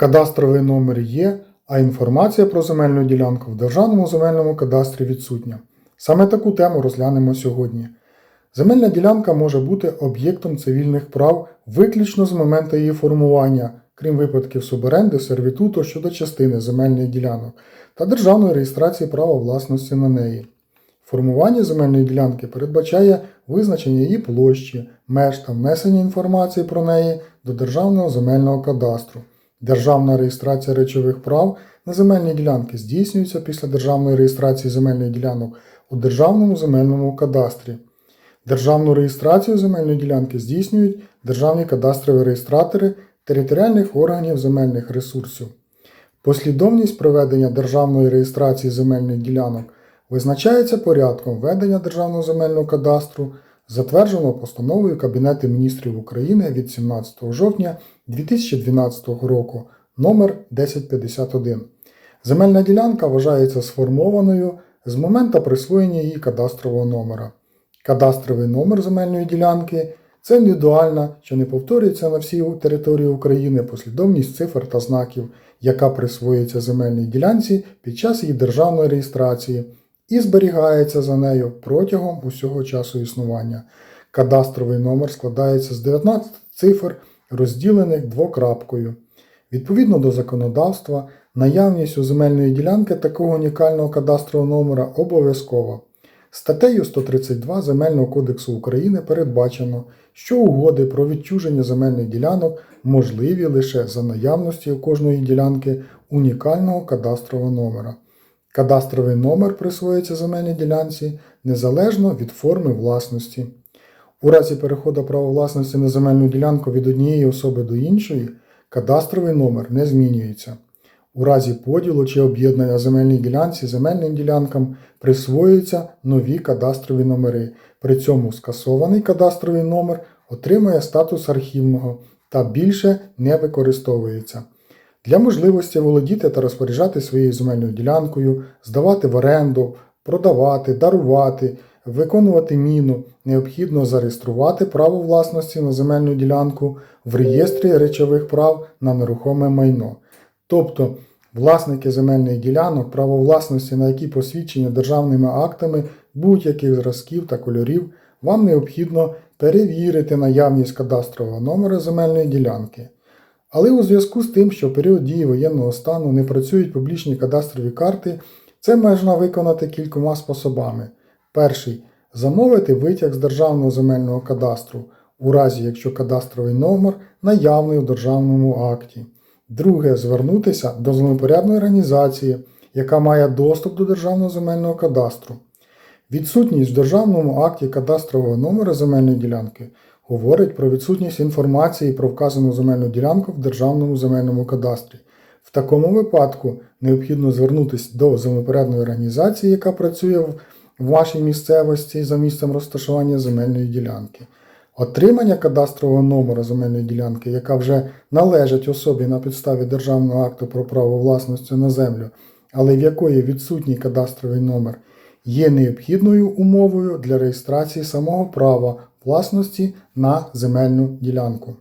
Кадастровий номер є, а інформація про земельну ділянку в Державному земельному кадастрі відсутня. Саме таку тему розглянемо сьогодні. Земельна ділянка може бути об'єктом цивільних прав виключно з моменту її формування, крім випадків суборенди, сервітуту щодо частини земельних ділянок та державної реєстрації права власності на неї. Формування земельної ділянки передбачає визначення її площі, меж та внесення інформації про неї до Державного земельного кадастру. Державна реєстрація речових прав на земельні ділянки здійснюється після державної реєстрації земельних ділянок у Державному земельному кадастрі. Державну реєстрацію земельної ділянки здійснюють державні кадастрові реєстратори територіальних органів земельних ресурсів. Послідовність проведення державної реєстрації земельних ділянок визначається порядком ведення Державного земельного кадастру, затвердженого постановою Кабінету міністрів України від 17 жовтня 2012 року номер 1051. Земельна ділянка вважається сформованою з моменту присвоєння її кадастрового номера. Кадастровий номер земельної ділянки це індивідуальна, що не повторюється на всій території України послідовність цифр та знаків, яка присвоюється земельній ділянці під час її державної реєстрації і зберігається за нею протягом усього часу існування. Кадастровий номер складається з 19 цифр, розділених двокрапкою. Відповідно до законодавства, наявність у земельної ділянки такого унікального кадастрового номера обов'язкова. Статтею 132 Земельного кодексу України передбачено, що угоди про відчуження земельних ділянок можливі лише за наявності у кожної ділянки унікального кадастрового номера. Кадастровий номер присвоюється земельній ділянці незалежно від форми власності. У разі переходу права власності на земельну ділянку від однієї особи до іншої, кадастровий номер не змінюється. У разі поділу чи об'єднання земельній ділянці земельним ділянкам присвоюються нові кадастрові номери. При цьому скасований кадастровий номер отримує статус архівного та більше не використовується. Для можливості володіти та розпоряджати своєю земельною ділянкою, здавати в оренду, продавати, дарувати, виконувати міну, необхідно зареєструвати право власності на земельну ділянку в реєстрі речових прав на нерухоме майно. Тобто власники земельних ділянок, право власності, на які посвідчення державними актами будь-яких зразків та кольорів, вам необхідно перевірити наявність кадастрового номера земельної ділянки. Але у зв'язку з тим, що в період дії воєнного стану не працюють публічні кадастрові карти, це можна виконати кількома способами. Перший замовити витяг з Державного земельного кадастру, у разі якщо кадастровий номер наявний у державному акті. Друге звернутися до землепорядної організації, яка має доступ до Державного земельного кадастру. Відсутність в державному акті кадастрового номера земельної ділянки говорить про відсутність інформації про вказану земельну ділянку в Державному земельному кадастрі. В такому випадку необхідно звернутися до землепорядної організації, яка працює в вашій місцевості за місцем розташування земельної ділянки. Отримання кадастрового номера земельної ділянки, яка вже належить особі на підставі Державного акту про право власності на землю, але в якої відсутній кадастровий номер, є необхідною умовою для реєстрації самого права власності на земельну ділянку.